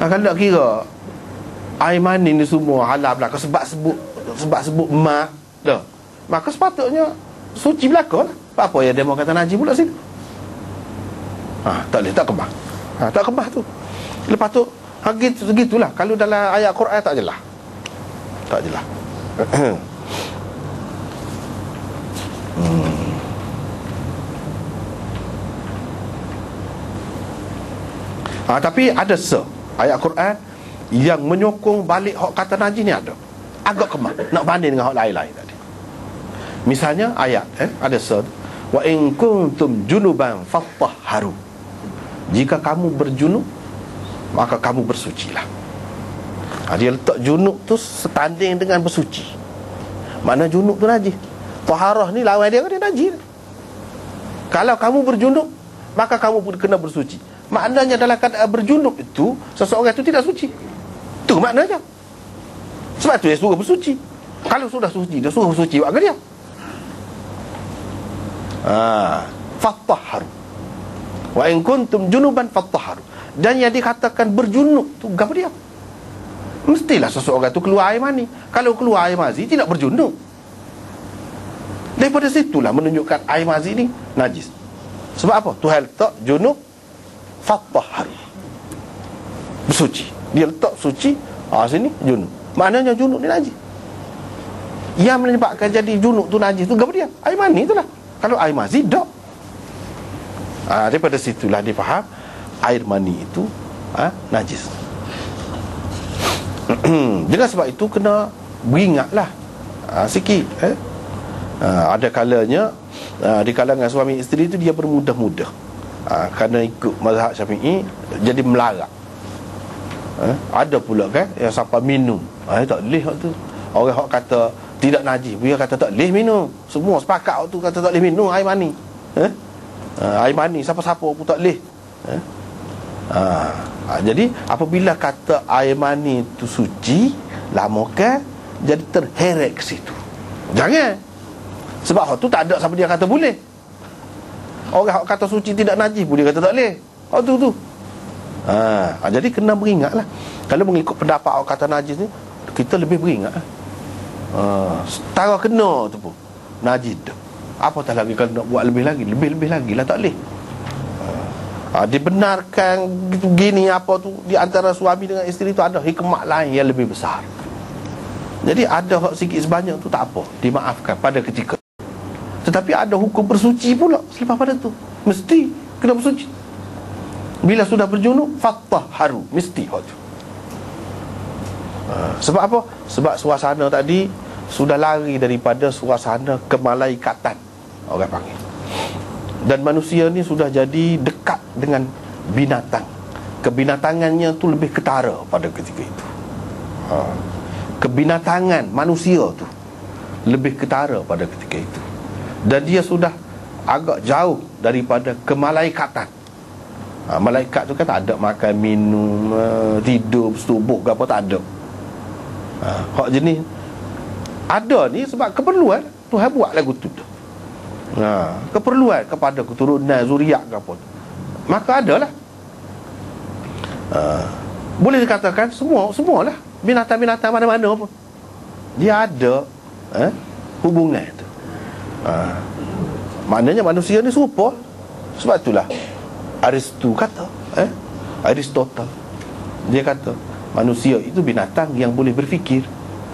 ha, Kalau nak kira? Air mani ni semua halal belaka Sebab sebut Sebab sebut mak dah. Maka sepatutnya Suci belaka lah. Apa? Yang dia mau kata najis pula sini. Ha, Tak boleh tak kebah. Ha, Tak kebah tu. Lepas tu ha, gitu, Segitulah. Kalau dalam ayat Quran tak jelas Tak jelas hmm. ha, Tapi ada se Ayat Quran Yang menyokong balik Hak kata najis ni ada. Agak kemah. Nak banding dengan hak lain-lain tadi. Misalnya ayat eh, Ada se Wa in kuntum junuban haru. Jika kamu berjunub Maka kamu bersucilah. Ha, Dia letak junub tu Setanding dengan bersuci. Mana junub tu najis Taharah ni lawan dia kan dia najis Kalau kamu berjunub Maka kamu pun kena bersuci Maknanya dalam keadaan berjunub itu Seseorang itu tidak suci. Itu maknanya. Sebab itu dia suruh bersuci. Kalau sudah suci Dia suruh bersuci Buat dia? Ha. Fattaharu Wa in kuntum junuban fattaharu Dan yang dikatakan berjunub tu Apa dia? Mestilah seseorang itu keluar air mani. Kalau keluar air mazi Tidak berjunub. Daripada situlah menunjukkan air mazi ni Najis. Sebab apa? Tuhan letak junub Fattaharu. Bersuci Dia letak suci Ah sini junub. Maknanya junub ni najis. Yang menyebabkan jadi junub tu najis tu Gapa dia? Air mani tu lah. Kalau air mazi tak ah, Daripada situlah dia faham Air mani itu ah, Najis. Dengan sebab itu kena Beringatlah ah, Sikit eh? ah, Ada kalanya ah, Di kalangan suami isteri itu Dia bermudah-mudah ha, Kerana ikut mazhab syafi'i Jadi melarak ha, Ada pula kan Yang sampai minum. Ha, Tak boleh waktu Orang yang kata Tidak najis. Dia kata tak boleh minum. Semua sepakat waktu Kata tak boleh minum Air mani. Ha? Ha, Air mani Siapa-siapa pun tak boleh. Ha? Ha, ha, jadi apabila kata air mani itu suci lama kan jadi terheret ke situ. Jangan. Sebab hal tu tak ada siapa dia kata boleh Orang kata suci tidak najis pun dia kata tak boleh. Oh tu tu. Ha, ha, Jadi kena beringat lah. Kalau mengikut pendapat orang kata najis ni Kita lebih beringat lah. Ha, Setara kena tu pun. Najis tu. Apa tak lagi kalau nak buat lebih lagi? Lebih-lebih lagi lah tak boleh. Ha, Dibenarkan gini apa tu Di antara suami dengan isteri tu Ada hikmat lain yang lebih besar. Jadi ada sikit sebanyak tu tak apa Dimaafkan pada ketika tetapi ada hukum bersuci pula Selepas pada tu. Mesti kena bersuci. Bila sudah berjunuk Fattah haru Mesti ha, Sebab apa? Sebab suasana tadi Sudah lari daripada suasana Kemalaikatan Orang panggil. Dan manusia ni sudah jadi Dekat dengan binatang. Kebinatangannya tu lebih ketara Pada ketika itu. Ha. Kebinatangan manusia tu Lebih ketara pada ketika itu dan dia sudah agak jauh daripada kemalaikatan. Ha, malaikat tu kan tak ada makan minum uh, tidur bersetubuh ke apa tak ada. Ha, hak jenis ada ni sebab keperluan Tuhan buat lagu tu ha, keperluan kepada keturunan zuriat ke apa maka adalah. Ha, boleh dikatakan semua semualah. Binatang-binatang mana-mana pun. Dia ada eh, hubungan ha. Maknanya manusia ni serupa Sebab itulah Aristu kata eh? Aristotle Dia kata Manusia itu binatang yang boleh berfikir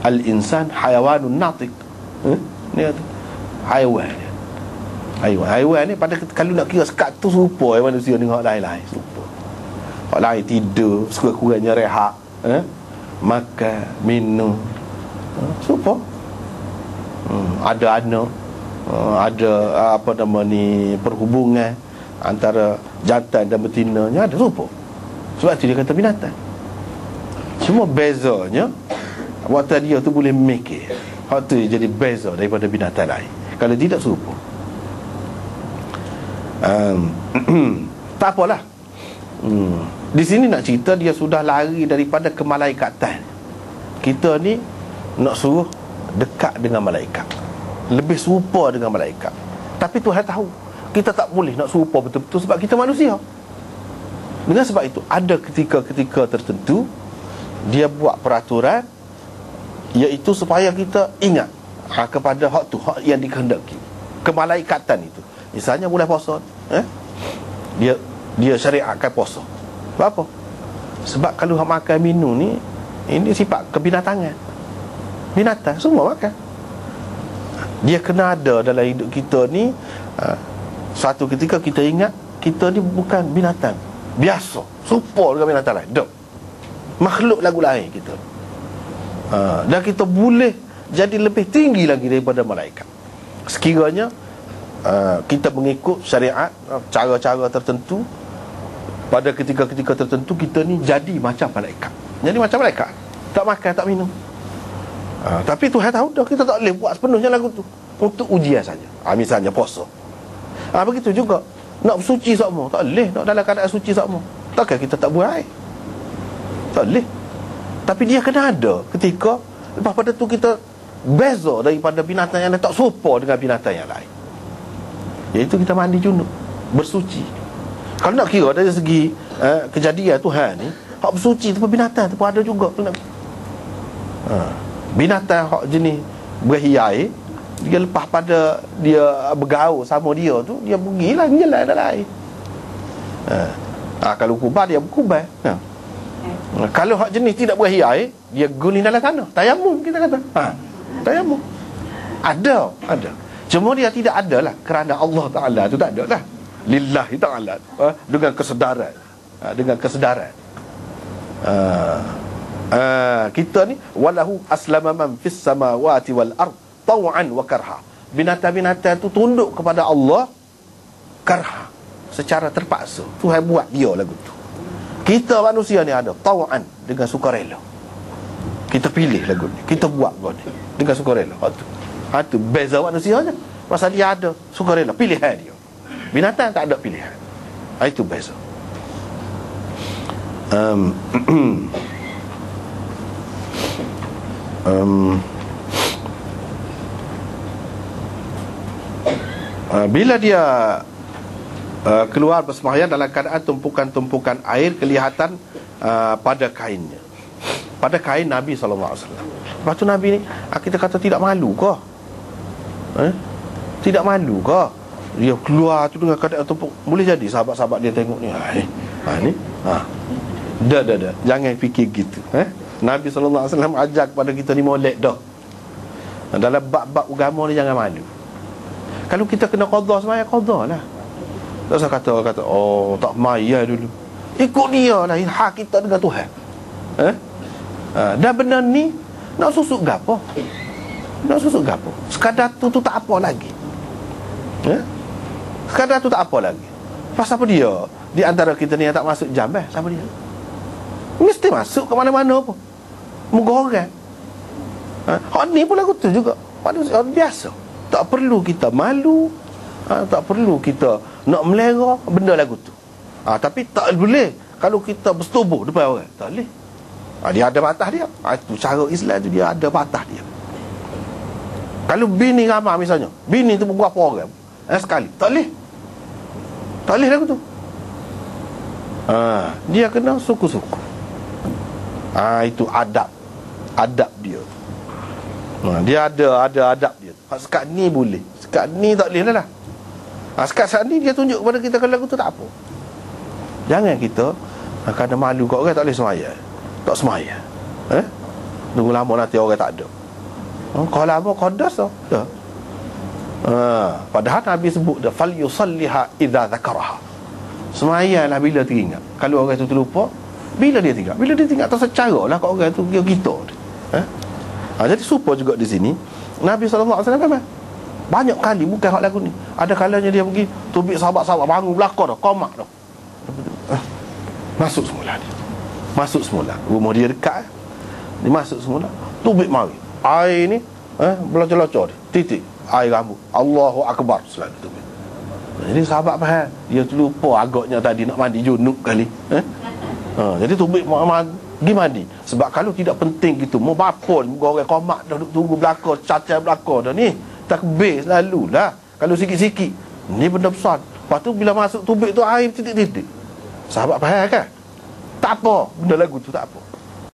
Al-insan hayawanun natik eh? Dia kata Hayawan Hayawan Hayawan ni pada kalau nak kira sekat tu serupa eh, manusia ni dengan lain-lain Serupa Orang lain tidur Sekurang-kurangnya rehat eh? Makan Minum eh? Serupa hmm, Ada anak uh, ada uh, apa nama ni perhubungan antara jantan dan betinanya ada rupa. Sebab tu dia kata binatang. Cuma bezanya waktu dia tu boleh mikir waktu dia jadi beza daripada binatang lain. Kalau tidak serupa. Um, tak apalah. Hmm. di sini nak cerita dia sudah lari daripada kemalaikatan kita ni nak suruh dekat dengan malaikat lebih serupa dengan malaikat. Tapi Tuhan tahu Kita tak boleh nak serupa betul-betul Sebab kita manusia. Dengan sebab itu Ada ketika-ketika tertentu Dia buat peraturan Iaitu supaya kita ingat ha, Kepada hak tu Hak yang dikehendaki. Kemalaikatan itu. Misalnya boleh puasa eh? Dia dia syariatkan puasa. Sebab apa? Sebab kalau hak makan minum ni Ini sifat kebinatangan. Binatang semua makan Dia kena ada dalam hidup kita ni ha, Satu ketika kita ingat Kita ni bukan binatang. Biasa. Serupa dengan binatang lain. Dok. Makhluk lagu lain kita. Ha, dan kita boleh jadi lebih tinggi lagi daripada malaikat. Sekiranya uh, kita mengikut syariat cara-cara tertentu pada ketika-ketika tertentu kita ni jadi macam malaikat. Jadi macam malaikat. Tak makan tak minum uh, tapi Tuhan tahu dah kita tak boleh buat sepenuhnya lagu tu. Untuk ujian saja. Uh, misalnya puasa. Uh, begitu juga. Nak bersuci sama Tak boleh Nak dalam keadaan suci sama Takkan kita tak buat air? Tak boleh. Tapi dia kena ada Ketika Lepas pada tu kita Beza daripada binatang yang lain Tak serupa dengan binatang yang lain. Iaitu kita mandi junub Bersuci. Kalau nak kira dari segi eh, Kejadian Tuhan ni Hak bersuci tu binatang tu ada juga. Ha. Binatang hak jenis Berhiai dia lepas pada dia bergaul sama dia tu dia pergilah menyelam dalam air ha. ha kalau kubah dia berkubah ha. ha. kalau hak jenis tidak berakhir air dia guling dalam tanah tayamum kita kata ha. tayamum ada ada cuma dia tidak ada lah kerana Allah Ta'ala tu tak ada lah lillahi ta'ala ha. dengan kesedaran ha. dengan kesedaran ha. Ha. kita ni walahu aslama man fis samawati wal ardh taw'an wa karha. Binatang-binatang tu tunduk kepada Allah karha secara terpaksa. Tuhan buat dia lagu tu. Kita manusia ni ada taw'an dengan sukarela. Kita pilih lagu ni. Kita buat lagu ni dengan sukarela. Ha tu. Ha tu beza manusia je. Pasal dia ada sukarela pilihan dia. Binatang tak ada pilihan. Ha itu beza. Um, um, Ah, bila dia uh, keluar bersembahyang dalam keadaan tumpukan-tumpukan air kelihatan uh, pada kainnya. Pada kain Nabi SAW lepas tu Nabi ni kita kata tidak malu ke eh? tidak malu ke dia keluar tu dengan keadaan tumpuk. Boleh jadi sahabat-sahabat dia tengok ni ha, ha ni ha dah dah dah. Jangan fikir gitu eh Nabi SAW ajar kepada kita ni molek dah dalam bab-bab agama ni jangan malu kalau kita kena qadha semaya qadha lah. Tak usah kata kata oh tak maya dulu. Ikut dia lah hak kita dengan Tuhan. Eh? Ha, dan benda ni nak susuk gapo? Nak susuk gapo? Sekadar tu tu tak apa lagi. Eh? Sekadar tu tak apa lagi. Pasal apa dia? Di antara kita ni yang tak masuk jam eh? Siapa dia? Mesti masuk ke mana-mana apa? Muka orang. Ha? Hak ni pun lagu tu juga. Manusia biasa. Tak perlu kita malu. Ha, Tak perlu kita nak melera. Benda lagu tu. Ha, Tapi tak boleh. Kalau kita bersetubuh depan orang Tak boleh. Ha, Dia ada batas dia. Ha, Itu cara Islam tu dia ada batas dia. Kalau bini ramah misalnya Bini tu berapa orang? Eh, Sekali. Tak boleh. Tak boleh lagu tu. Ha, Dia kena suku-suku. Ha, Itu adab Adab dia. Ha, Dia ada ada adab dia. Hak sekat ni boleh. Sekat ni tak boleh lah ha, Sekat saat ni dia tunjuk kepada kita Kalau tu tak apa. Jangan kita ha, Kerana malu kat orang tak boleh semaya. Tak semaya. Eh? Tunggu lama nanti orang tak ada. Ha, Kalau lama kodas tu. Ya. ha, Padahal Nabi sebut dia Fal yusalliha idha zakaraha. Semaya lah bila teringat. Kalau orang tu terlupa Bila dia teringat? Bila dia teringat tak secara lah Kat orang tu kita eh? ha, Jadi supaya juga di sini. Nabi SAW memang banyak kali bukan hak lagu ni. Ada kalanya dia pergi tubik sahabat-sahabat bangun belakang dah komak dah. Eh, masuk semula dia. Masuk semula. Rumah dia dekat eh. dia masuk semula. Tubik mari air ni eh, belacor-lacor titik. Air rambut Allahu Akbar selalu tubik. Jadi sahabat faham. Dia terlupa agaknya tadi nak mandi junub kali eh? ha, jadi tubik Pergi mandi. Sebab kalau tidak penting gitu Mau bapun Muka komak dah duduk tunggu belakang Cacat belakang dah ni Takbir selalu lah. Kalau sikit-sikit Ni benda besar. Lepas tu bila masuk tubik tu air titik-titik. Sahabat faham kan? Tak apa Benda lagu tu tak apa